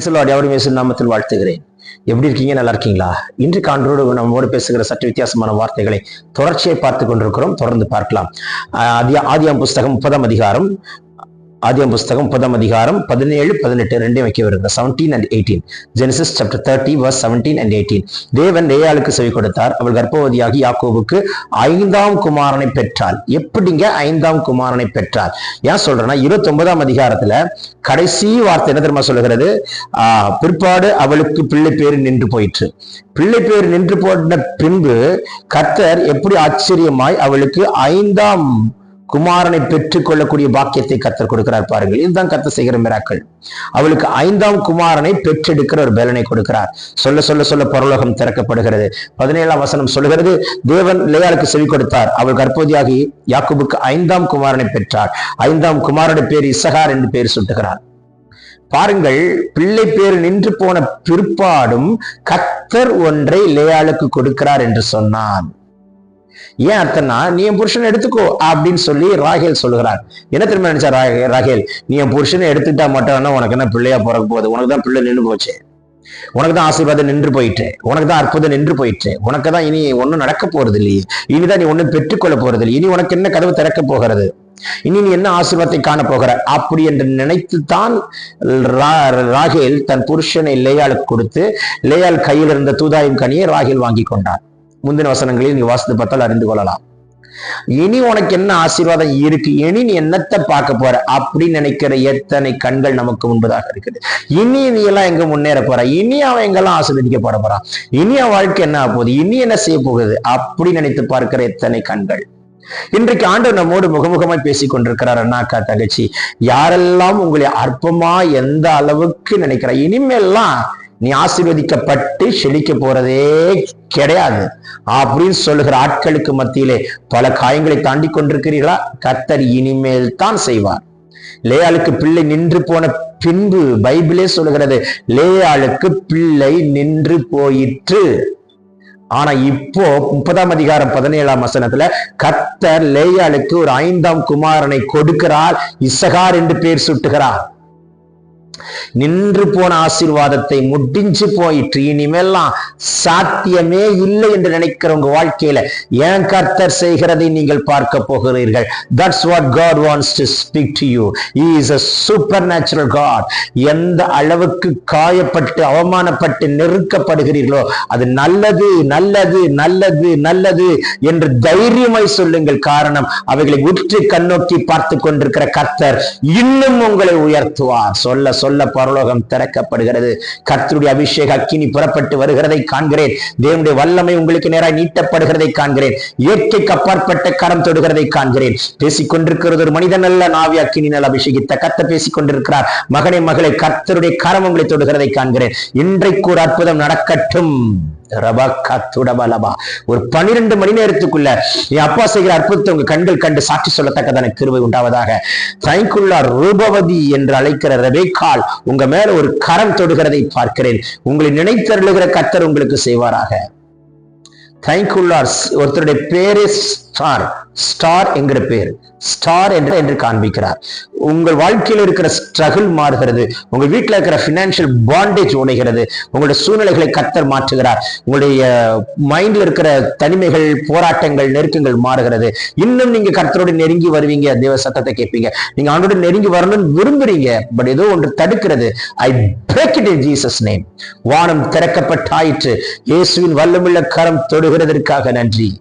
அவரும் இயேசு நாமத்தில் வாழ்த்துகிறேன். எப்படி இருக்கீங்க? நல்லா இருக்கீங்களா? இன்று காண்டோடு நம்மோடு பேசுகிற சற்று வித்தியாசமான வார்த்தைகளை தொடர்ச்சியை பார்த்து கொண்டிருக்கிறோம். தொடர்ந்து பார்க்கலாம். ஆஹ் ஆதி ஆதியாம் புஸ்தகம் முப்பதாம் அதிகாரம் ஆதியம் புஸ்தகம் முப்பதாம் அதிகாரம் பதினேழு பதினெட்டு ரெண்டையும் வைக்க வருகிற seventeen and eighteen Genesis chapter thirty verse seventeen and eighteen தேவன் லேயாளுக்கு செவி கொடுத்தார். அவள் கர்ப்பவதியாகி யாக்கோவுக்கு ஐந்தாம் குமாரனை பெற்றாள். எப்படிங்க ஐந்தாம் குமாரனை பெற்றாள்? ஏன் சொல்றேன்னா இருபத்தி ஒன்பதாம் அதிகாரத்துல கடைசி வார்த்தை என்ன தெரியுமா சொல்லுகிறது? ஆஹ் பிற்பாடு அவளுக்கு பிள்ளை பேர் நின்று போயிற்று. பிள்ளை பேர் நின்று போன பின்பு கர்த்தர் எப்படி ஆச்சரியமாய் அவளுக்கு ஐந்தாம் குமாரனை பெற்றுக் கொள்ளக்கூடிய பாக்கியத்தை கத்தர் கொடுக்கிறார் பாருங்கள். இதுதான் கத்தர் செய்கிற மிராக்கள் அவளுக்கு ஐந்தாம் குமாரனை பெற்றெடுக்கிற ஒரு பலனை கொடுக்கிறார். சொல்ல சொல்ல சொல்ல பரலோகம் திறக்கப்படுகிறது. பதினேழாம் வசனம் சொல்லுகிறது தேவன் லேயாளுக்கு செவி கொடுத்தார். அவள் கற்போதியாகி யாக்குபுக்கு ஐந்தாம் குமாரனை பெற்றார் ஐந்தாம் குமாரனுடைய பேர் இசகார் என்று பேர் சுட்டுகிறார். பாருங்கள் பிள்ளை பேர் நின்று போன பிற்பாடும் கத்தர் ஒன்றை லேயாளுக்கு கொடுக்கிறார் என்று சொன்னான். ஏன் அர்த்தம்னா நீ என் புருஷனை எடுத்துக்கோ அப்படின்னு சொல்லி ராகேல் சொல்லுகிறார். என்ன திரும்ப நினைச்சா ராகே- ராகேல்? நீ என் புருஷனை எடுத்துட்டா மட்டும் உனக்கு என்ன பிள்ளையா பிறக்க போகுது? உனக்கு தான் பிள்ளை நின்று போச்சு. உனக்கு தான் ஆசீர்வாதம் நின்று போயிட்டு. உனக்கு தான் அற்புதம் நின்று போயிட்டு. உனக்கு தான் இனி ஒன்றும் நடக்க போறது இல்லையே. இனிதான் நீ ஒன்றும் பெற்றுக்கொள்ள போறது இல்லை இனி உனக்கு என்ன கதவு திறக்க போகிறது? இனி நீ என்ன ஆசீர்வாதத்தை காண போகிற? அப்படி என்று நினைத்துத்தான் தான் ராகேல் தன் புருஷனை லேயாளுக்கு கொடுத்து லேயால் கையில் இருந்த தூதாயும் கனியை ராகேல் வாங்கி கொண்டார். முந்தின வசனங்களில் நீ வாசித்து பார்த்தால் அறிந்து கொள்ளலாம். இனி உனக்கு என்ன ஆசீர்வாதம் இருக்கு? இனி நீ என்னத்தை பார்க்க போற? அப்படின்னு நினைக்கிற எத்தனை கண்கள் நமக்கு முன்பதாக இருக்குது. இனி நீ எல்லாம் எங்க முன்னேற போற? இனி அவன் எங்கெல்லாம் ஆசீர்வதிக்கப்பட போறான்? இனி அவன் வாழ்க்கை என்ன ஆகுது போகுது? இனி என்ன செய்ய போகுது? அப்படி நினைத்து பார்க்கிற எத்தனை கண்கள்? இன்றைக்கு ஆண்டு நம்மோடு முகமுகமாய் பேசிக் கொண்டிருக்கிறார் அண்ணாக்கா தகச்சி. யாரெல்லாம் உங்களை அற்பமா எந்த அளவுக்கு நினைக்கிற இனிமேல்லாம் நீ ஆசீர்வதிக்கப்பட்டு செழிக்க போறதே கிடையாது. அப்படின்னு சொல்லுகிற ஆட்களுக்கு மத்தியிலே பல காயங்களை தாண்டி கொண்டிருக்கிறீர்களா? கர்த்தர் இனிமேல் தான் செய்வார். லேயாளுக்கு பிள்ளை நின்று போன பின்பு பைபிளே சொல்லுகிறது லேயாளுக்கு பிள்ளை நின்று போயிற்று. ஆனா இப்போ முப்பதாம் அதிகாரம் பதினேழாம் வசனத்துல கத்தர் லேயாளுக்கு ஒரு ஐந்தாம் குமாரனை கொடுக்கிறார் இசகார் என்று பேர் சுட்டுகிறார். நின்று போன ஆசீர்வாதத்தை முடிஞ்சு போயிற்று. இனிமேலாம் சாத்தியமே இல்லை என்று நினைக்கிற உங்க வாழ்க்கையில ஏன் கர்த்தர் செய்கிறதை நீங்கள் பார்க்க போகிறீர்கள்? That's what God wants to speak to you is a supernatural God எந்த அளவுக்கு காயப்பட்டு அவமானப்பட்டு நெருக்கப்படுகிறீர்களோ அது நல்லது நல்லது நல்லது நல்லது என்று தைரியமாய் சொல்லுங்கள். காரணம் அவைகளை உற்று கண்ணோக்கி பார்த்து கொண்டிருக்கிற கர்த்தர் இன்னும் உங்களை உயர்த்துவார். சொல்ல சொல்ல. பரலோகம் திறக்கப்படுகிறது. கர்த்தருடைய அபிஷேக அக்கினி புறப்பட்டு வருகிறதை காண்கிறேன். தேவனுடைய வல்லமை உங்களுக்கு நேராக நீட்டப்படுகிறதை காண்கிறேன். இயற்கைக்கு அப்பாற்பட்ட கரம் தொடுகிறதை காண்கிறேன். பேசிக்கொண்டிருக்கிறது ஒரு மனிதன் அல்ல நாவி அக்கினினால் அபிஷேகித்த கத்த பேசிக்கொண்டிருக்கிறார். மகனை மகளை கர்த்தருடைய கரம் உங்களை தொடுகிறதை காண்கிறேன். இன்றைக்கு ஒரு அற்புதம் நடக்கட்டும். ஒரு பனிரெண்டு மணி நேரத்துக்குள்ள என் அப்பா செய்கிற அற்புதத்தை உங்க கண்கள் கண்டு சாட்சி சொல்லத்தக்கதான கிருவை உண்டாவதாக. தயங்குள்ளா ரூபவதி என்று அழைக்கிற ரபேக்கால் உங்க மேல ஒரு கரம் தொடுகிறதை பார்க்கிறேன். உங்களை நினைத்தருளுகிற கத்தர் உங்களுக்கு செய்வாராக. தேங்க்யூல்லார் ஒருத்தருடைய பேரே ஸ்டார் ஸ்டார் என்கிற பேர். ஸ்டார் என்று என்று காண்பிக்கிறார். உங்கள் வாழ்க்கையில் இருக்கிற ஸ்ட்ரகிள் மாறுகிறது. உங்கள் வீட்டில் இருக்கிற ஃபினான்ஷியல் பாண்டேஜ் உடைகிறது. உங்களுடைய சூழ்நிலைகளை கத்தர் மாற்றுகிறார். உங்களுடைய மைண்ட்ல இருக்கிற தனிமைகள் போராட்டங்கள் நெருக்கங்கள் மாறுகிறது. இன்னும் நீங்க கர்த்தரோடு நெருங்கி வருவீங்க. தேவ சத்தத்தை கேட்பீங்க. நீங்க அவனோட நெருங்கி வரணும்னு விரும்புறீங்க. பட் ஏதோ ஒன்று தடுக்கிறது. I break it in Jesus name வானம் திறக்கப்பட்டாயிற்று. இயேசுவின் வல்லமுள்ள கரம் தொடுகிறதற்காக நன்றி.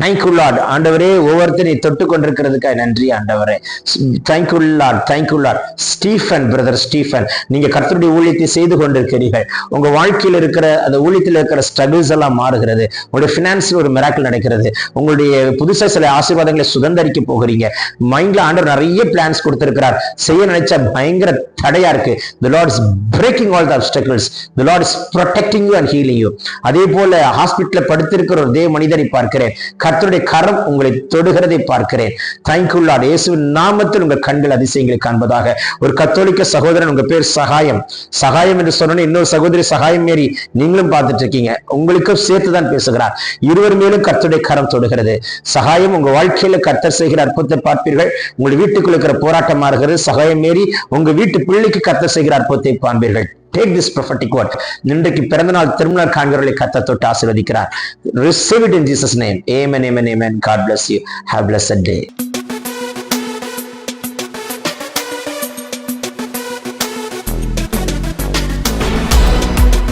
தேங்க்யூ லார்ட் ஆண்டவரே ஒவ்வொருத்தரையும் தொட்டு கொண்டிருக்கிறதுக்காக நன்றி ஆண்டவரே. Thank you lord thank you lord Stephen brother Stephen நீங்க கர்த்தருடைய ஊழியத்தை செய்து கொண்டிருக்கிறீர்கள். உங்க வாழ்க்கையில் இருக்கிற அந்த ஊழியத்தில் இருக்கிற ஸ்ட்ரகிள்ஸ் எல்லாம் மாறுகிறது. உங்களுடைய ஃபினான்ஸில் ஒரு மிராக்கள் நடக்கிறது. உங்களுடைய புதுசா சில ஆசீர்வாதங்களை சுதந்திரிக்க போகிறீங்க. மைண்ட்ல ஆண்டவர் நிறைய பிளான்ஸ் கொடுத்திருக்கிறார். செய்ய நினைச்சா பயங்கர தடையா இருக்கு. The lord breaking all all the obstacles. The lord is protecting you அதே போல ஹாஸ்பிட்டல்ல படுத்திருக்கிற ஒரு தேவ மனிதனை பார்க்கிறேன். கர்த்தருடைய கரம் உங்களை தொடுகிறதை பார்க்கிறேன். தேங்க்யூ லார்ட் இயேசுவின் நாமத்தில் உங்கள் கண்கள் அதிசயங்களை காண்பதாக. ஒரு கத்தோலிக்க சகோதரன் உங்க பேர் சகாயம். சகாயம் என்று சொன்ன இன்னொரு சகோதரி சகாயம் மாரி நீங்களும் பார்த்துட்டு இருக்கீங்க உங்களுக்கும் சேர்த்து தான் பேசுகிறார். இருவர் மேலும் கர்த்தருடைய கரம் தொடுகிறது. சகாயம் உங்க வாழ்க்கையில கர்த்தர் செய்கிற அற்புதத்தை பார்ப்பீர்கள். உங்கள் வீட்டுக்குள்ள இருக்கிற போராட்டமா இருக்கிறது. சகாயம் மீறி உங்க வீட்டு பிள்ளைக்கு கர்த்தர் செய்கிற அற்புதத்தை காண்பீர்கள். டேக் திஸ் ப்ரொஃபட்டிக் வேர்ட் இன்றைக்கு பிறந்தநாள் திருமண காண்கிறவர்களை கத்த தொட்டு ஆசீர்வதிக்கிறார். Receive it in Jesus name amen amen amen God bless you. Have blessed day